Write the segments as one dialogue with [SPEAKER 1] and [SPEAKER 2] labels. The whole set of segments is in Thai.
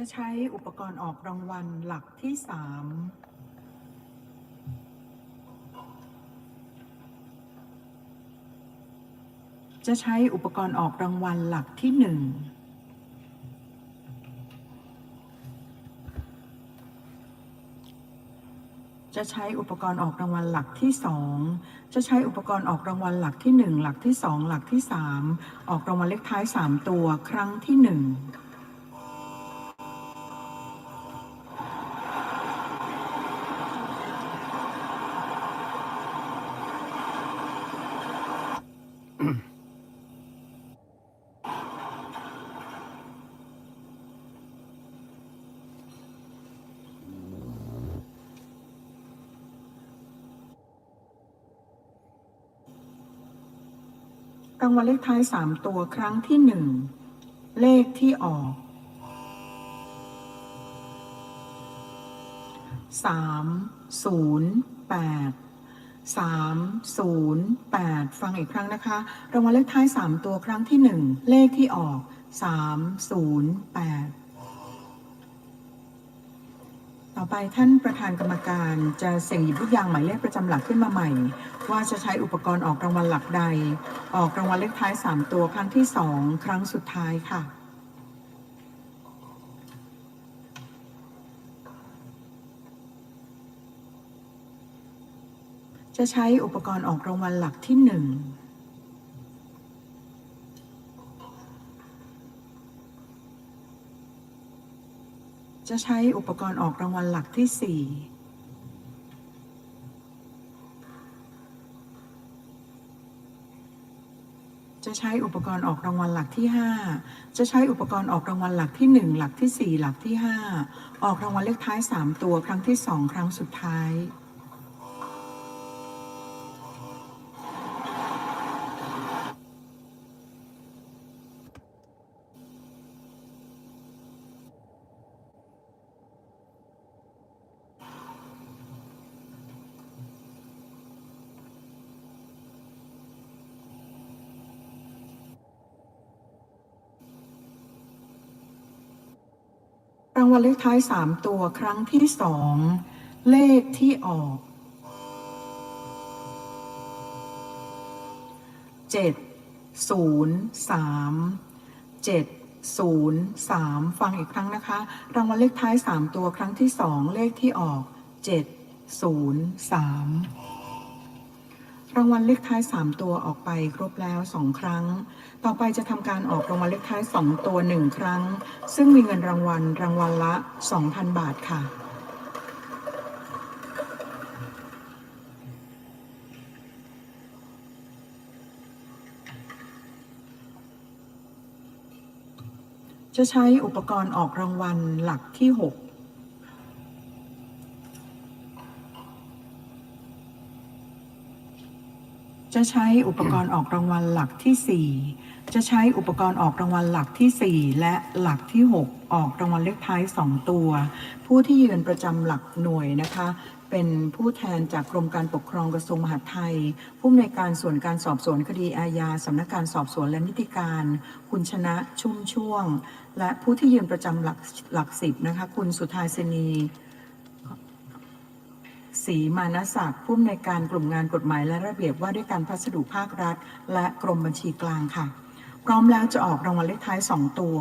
[SPEAKER 1] จะใช้อุปกรณ์ออกรางวัลหลักที่สามจะใช้อุปกรณ์ออกรางวัลหลักที่หนึ่งจะใช้อุปกรณ์ออกรางวัลหลักที่ 2 จะใช้อุปกรณ์ออกรางวัลหลักที่ 1 หลักที่ 2 หลักที่ 3 ออกรางวัลเลขท้าย 3 ตัวครั้งที่ 1 รางวัลเลขท้ายสามตัวครั้งที่หนึ่ง เลขที่ออกสามศูนย์แปด สามศูนย์แปดฟังอีกครั้งนะคะ รางวัลเลขท้ายสามตัวครั้งที่หนึ่งเลขที่ออกสามศูนย์แปดต่อไปท่านประธานกรรมการจะเสี่ยงหยิบลูกยางหมายเลขประจำหลักขึ้นมาใหม่ ว่าจะใช้อุปกรณ์ออกรางวัลหลักใด ออกรางวัลเลขท้าย 3 ตัวครั้งที่ 2 ครั้งสุดท้ายค่ะ จะใช้อุปกรณ์ออกรางวัลหลักที่1จะใช้อุปกรณ์ออกรางวัลหลักที่ 4 จะใช้อุปกรณ์ออกรางวัลหลักที่ 5 จะใช้อุปกรณ์ออกรางวัลหลักที่ 1 หลักที่ 4 หลักที่ 5 ออกรางวัลเลขท้าย 3 ตัวครั้งที่ 2 ครั้งสุดท้ายางวัลเลขท้ายสามตัวครั้งที่สองเลขที่ออกเจ็ดศูนย์สามเจ็ดศูนย์สามฟังอีกครั้งนะคะ รางวัลเลขท้ายสามตัวครั้งที่สองเลขที่ออกเจ็ดศูนย์สาม รางวัลเลขท้าย 3 ตัวออกไปครบแล้ว 2 ครั้ง ต่อไปจะทำการออกรางวัลเลขท้าย 2 ตัว 1 ครั้ง ซึ่งมีเงินรางวัลรางวัลละ 2,000 บาทค่ะ จะใช้อุปกรณ์ออกรางวัลหลักที่ 6 จะใช้อุปกรณ์ออกรางวัลหลักที่ 4 จะใช้อุปกรณ์ออกรางวัลหลักที่ 4 และหลักที่ 6 ออกรางวัลเลขท้าย 2 ตัว ผู้ที่ยืนประจำหลักหน่วยนะคะ เป็นผู้แทนจากกรมการปกครองกระทรวงมหาดไทย ผู้อำนวยการส่วนการสอบสวนคดีอาญาสำนักการสอบสวนและนิติการ คุณชนะชุ่มช่วง และผู้ที่ยืนประจำหลักหลักสิบนะคะ คุณสุธาเสนี ศรีมานศักดิ์ผู้อำนวยการกลุ่มงานกฎหมายและระเบียบว่าด้วยการพัสดุภาครัฐ และกรมบัญชีกลางค่ะ พร้อมแล้วจะออกรางวัลเลขท้าย 2 ตัว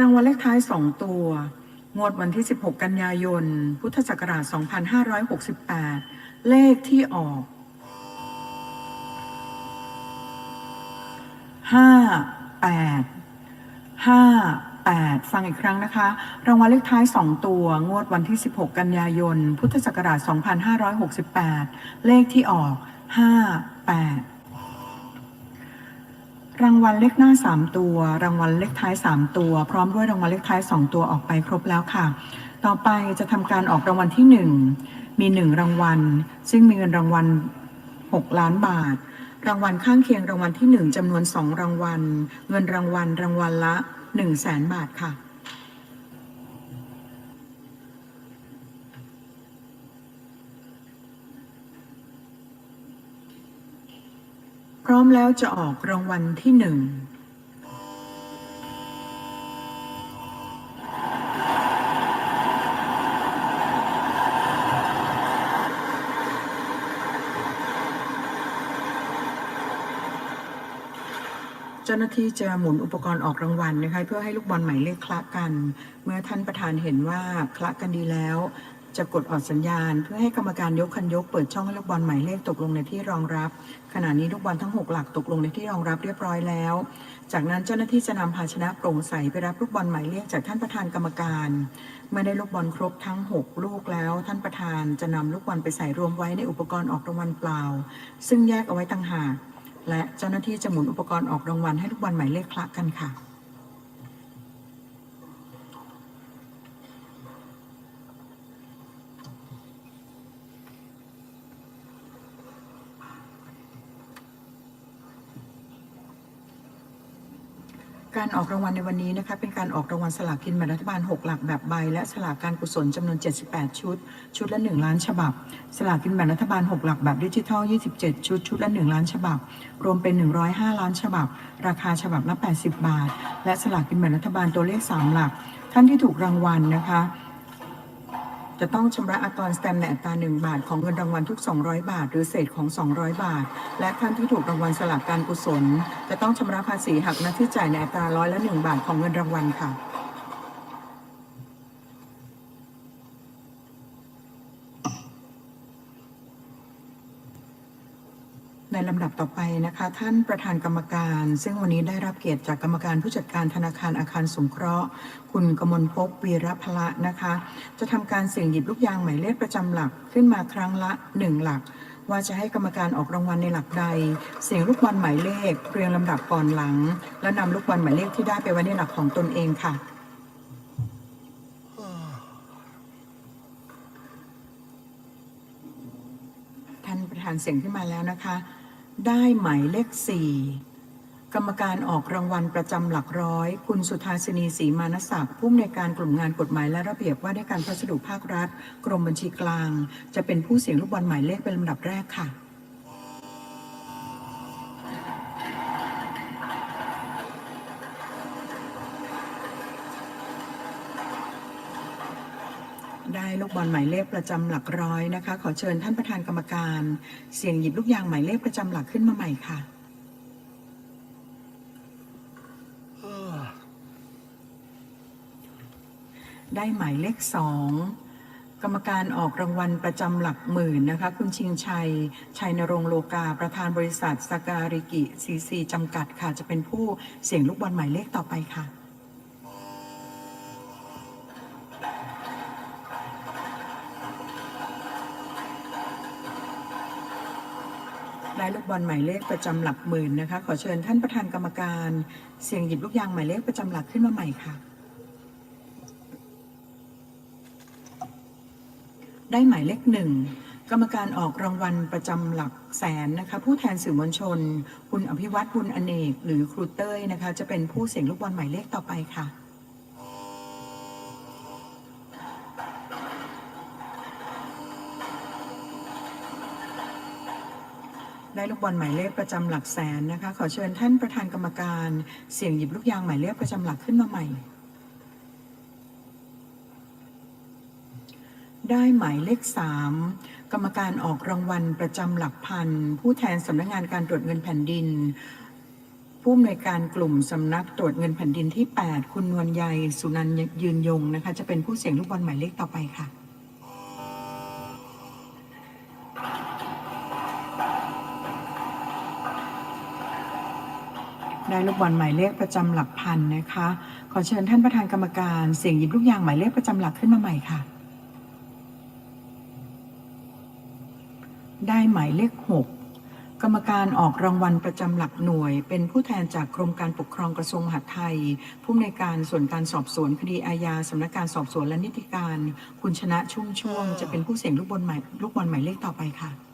[SPEAKER 1] รางวัลเลขท้าย 2 ตัว งวดวันที่ 16 กันยายน พุทธศักราช 2568 เลขที่ออก 5 8 5 8ฟังอีกครั้งนะคะ รางวัลเลขท้าย 2 ตัว งวดวันที่ 16 กันยายน พุทธศักราช 2568 เลขที่ออก 5 8 รางวัลเลขหน้า 3 ตัว รางวัลเลขท้าย 3 ตัว พร้อมด้วยรางวัลเลขท้าย 2 ตัวออกไปครบแล้วค่ะ ต่อไปจะทำการออกรางวัลที่หนึ่งมีหนึ่งรางวัล ซึ่งมีเงินรางวัล 6 ล้านบาท รางวัลข้างเคียงรางวัลที่หนึ่งจำนวนสองรางวัล เงินรางวัลรางวัลละ 1 0 0 0 0แสนบาทค่ะ ร้อมแล้วจะออกรางวัลที่หนึ่งเจ้าหน้าที่จะหมุนอุปกรณ์ออกรางวัลนะคะเพื่อให้ลูกบอลหมายเลขคละกัน เมื่อท่านประธานเห็นว่าคละกันดีแล้ว จะกดออกสัญญาณ เพื่อให้กรรมการยกคันยกเปิดช่องให้ลูกบอลหมายเลขตกลงในที่รองรับ ขณะนี้ลูกบอลทั้ง 6 หลักตกลงในที่รองรับเรียบร้อยแล้ว จากนั้นเจ้าหน้าที่จะนำภาชนะโปร่งใสไปรับลูกบอลหมายเลขจากท่านประธานกรรมการเมื่อได้ลูกบอลครบทั้ง 6 ลูกแล้ว ท่านประธานจะนำลูกบอลไปใส่รวมไว้ในอุปกรณ์ออกรางวัลเปล่า ซึ่งแยกเอาไว้ต่างหากและเจ้าหน้าที่จะหมุนอุปกรณ์ออกรางวัลให้ลูกบอลหมายเลขคละกันค่ะ การออกรางวัลในวันนี้นะคะเป็นการออกรางวัลสลากกินแบ่งรัฐบาล 6 หลักแบบใบ และสลากการกุศลจำนวน 78 ชุด ชุดละ 1 ล้านฉบับ สลากกินแบ่งรัฐบาล 6 หลักแบบดิจิทัล 27 ชุด ชุดละ 1 ล้านฉบับ รวมเป็น 105 ล้านฉบับ ราคาฉบับละ 80 บาท และสลากกินแบ่งรัฐบาลตัวเลข 3 หลัก ท่านที่ถูกรางวัลนะคะ จะต้องชำระอัตราสแตมป์ในอัตรา1บาท ของเงินรางวัลทุก 200 บาท หรือเศษของ 200 บาท และท่านที่ถูกรางวัลสลากการกุศล จะต้องชำระภาษีหักหน้าที่จ่ายในอัตราร้อยละ1บาทของเงินรางวัลค่ะ ลำดับต่อไปนะคะ ท่านประธานกรรมการ ซึ่งวันนี้ได้รับเกียรติจากกรรมการผู้จัดการธนาคารอาคารสงเคราะห์ คุณกมลภพวีรพละนะคะ จะทำการเสี่ยงหยิบลูกยางหมายเลขประจำหลักขึ้นมาครั้งละ 1 หลัก ว่าจะให้กรรมการออกรางวัลในหลักใด เสียงลูกบอลหมายเลข เรียงลำดับก่อนหลัง และนำลูกบอลหมายเลขที่ได้ไปไว้ในหลักของตนเองค่ะท่านประธานเสียงขึ้นมาแล้วนะคะ ได้หมายเลขสี่กรรมการออกรางวัลประจำหลักร้อย คุณสุธาสินีศรีมานศักดิ์ผู้อำนวยการกลุ่มงานกฎหมายและระเบียบว่าด้วยการพัสดุภาครัฐ กรมบัญชีกลาง จะเป็นผู้เสียงลูกบอลหมายเลขเป็นลำดับแรกค่ะ ลูกบอลหมายเลขประจำหลักร้อยนะคะ ขอเชิญท่านประธานกรรมการ เสี่ยงหยิบลูกยางหมายเลขประจำหลักขึ้นมาใหม่ค่ะ ได้หมายเลขสองกรรมการออกรางวัลประจำหลักหมื่นนะคะ คุณชิงชัย ชัยนรงโลกา ประธานบริษัทสการิกิซีซีจำกัดค่ะ จะเป็นผู้เสี่ยงลูกบอลหมายเลขต่อไปค่ะ ได้ลูกบอลหมายเลขประจำหลักหมื่นนะคะ ขอเชิญท่านประธานกรรมการ เสี่ยงหยิบลูกยางหมายเลขประจำหลักขึ้นมาใหม่ค่ะ ได้หมายเลขหนึ่งกรรมการออกรางวัลประจำหลักแสนนะคะ ผู้แทนสื่อมวลชน คุณอภิวัตรบุญอเนก หรือครูเต้ยนะคะ จะเป็นผู้เสี่ยงลูกบอลหมายเลขต่อไปค่ะ ลูกบอลหมายเลขประจำหลักแสนนะคะ ขอเชิญท่านประธานกรรมการ เสี่ยงหยิบลูกยางหมายเลขประจำหลักขึ้นมาใหม่ ได้หมายเลขสามกรรมการออกรางวัลประจำหลักพัน ผู้แทนสำนักงานการตรวจเงินแผ่นดิน ผู้อำนวยการกลุ่มสำนักตรวจเงินแผ่นดินที่ 8 คุณนวลใยสุนันยืนยงนะคะ จะเป็นผู้เสี่ยงลูกบอลหมายเลขต่อไปค่ะ ได้ลูกบอลหมายเลขประจำหลักพันนะคะ ขอเชิญท่านประธานกรรมการเสี่ยงหยิบลูกยางหมายเลขประจำหลักขึ้นมาใหม่ค่ะ ได้หมายเลขหกกรรมการออกรางวัลประจำหลักหน่วย เป็นผู้แทนจากกรมการปกครองกระทรวงมหาดไทย ผู้อำนวยการส่วนการสอบสวนคดีอาญาสำนักงานสอบสวนและนิติการ คุณชนะชุ่มช่วง จะเป็นผู้เสี่ยงลูกบอลหมายลูกบอลหมายเลขต่อไปค่ะ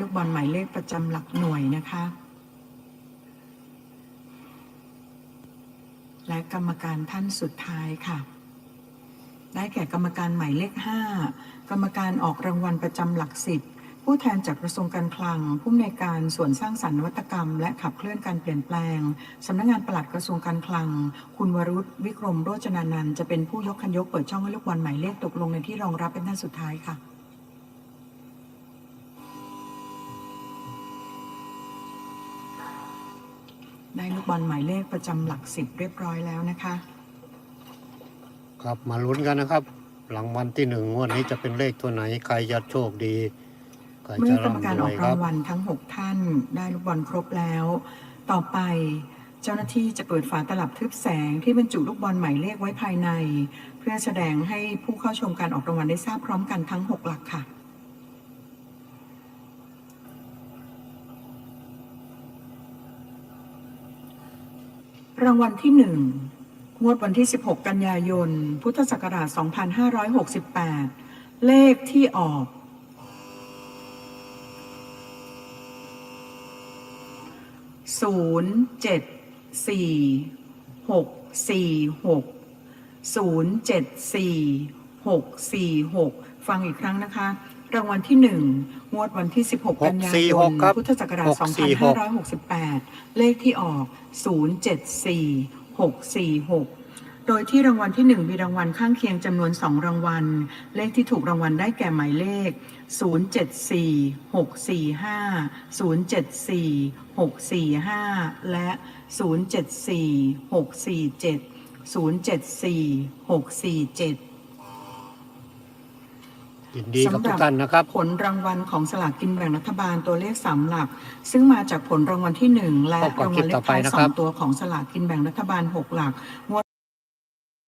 [SPEAKER 1] ลูกบอลหมายเลขประจำหลักหน่วยนะคะ และกรรมการท่านสุดท้ายค่ะ ได้แก่กรรมการหมายเลข 5 กรรมการออกรางวัลประจำหลักสิบผู้แทนจากกระทรวงการคลัง ผู้อำนวยการส่วนสร้างสรรค์นวัตกรรม และขับเคลื่อนการเปลี่ยนแปลง สำนักงานปลัดกระทรวงการคลัง คุณวรุษวิกรมโรจนานันจะเป็นผู้ยกคันยกเปิดช่องให้ลูกบอลหมายเลขตกลงในที่รองรับเป็นท่านสุดท้ายค่ะ ได้ลูกบอลหมายเลขประจำหลักสิบเรียบร้อยแล้วนะคะ
[SPEAKER 2] ครับมาลุ้นกันนะครับ หลังวันที่หนึ่งงวดนี้จะเป็นเลขตัวไหน ใครจะโชคดี ใคร
[SPEAKER 1] เมื่
[SPEAKER 2] จะ
[SPEAKER 1] อกรรมการ
[SPEAKER 2] ร่ำร
[SPEAKER 1] อ
[SPEAKER 2] ว
[SPEAKER 1] อยก
[SPEAKER 2] ค
[SPEAKER 1] รา
[SPEAKER 2] รับ
[SPEAKER 1] งวัลทั้ง 6 ท่านได้ลูกบอลครบแล้ว ต่อไปเจ้าหน้าที่จะเปิดฝาตลับทึบแสงที่บรรจุลูกบอลหมายเลขไว้ภายใน เพื่อแสดงให้ผู้เข้าชมการออกรางวัลได้ทราบพร้อมกันทั้ง 6 หลักค่ะ รางวัลที่1งวดวันที่ 16 กันยายน พุทธศักราช 2568 เลขที่ออก ศูนย์เจ็ดสี่หกสี่หกศูนย์เจ็ดสี่หกสี่หกฟังอีกครั้งนะคะ รางวัลที่หนึ่งงวดวันที่ 16 กันยายน
[SPEAKER 2] ครับ
[SPEAKER 1] พุทธศักราช
[SPEAKER 2] 646
[SPEAKER 1] 2568 เลขที่ออก 074 646 โดยที่รางวัลที่1มีรางวัลข้างเคียงจำนวน2รางวัล เลขที่ถูกรางวัลได้แก่หมายเลข 074 645 074 645 และ 074 647 074 647
[SPEAKER 2] ยินดีกับทุกท่านนะครับ
[SPEAKER 1] ผลรางวัลของสลากกินแบ่งรัฐบาลตัวเลขสามหลัก ซึ่งมาจากผลรางวัลที่หนึ่งและ
[SPEAKER 2] พบกับ
[SPEAKER 1] รางวัลเล
[SPEAKER 2] คลิปต่
[SPEAKER 1] ข
[SPEAKER 2] อไป
[SPEAKER 1] ท้าย
[SPEAKER 2] นะ
[SPEAKER 1] ส
[SPEAKER 2] ครั
[SPEAKER 1] อบงตัวของสลากกินแบ่งรัฐบาลหกหลักงวด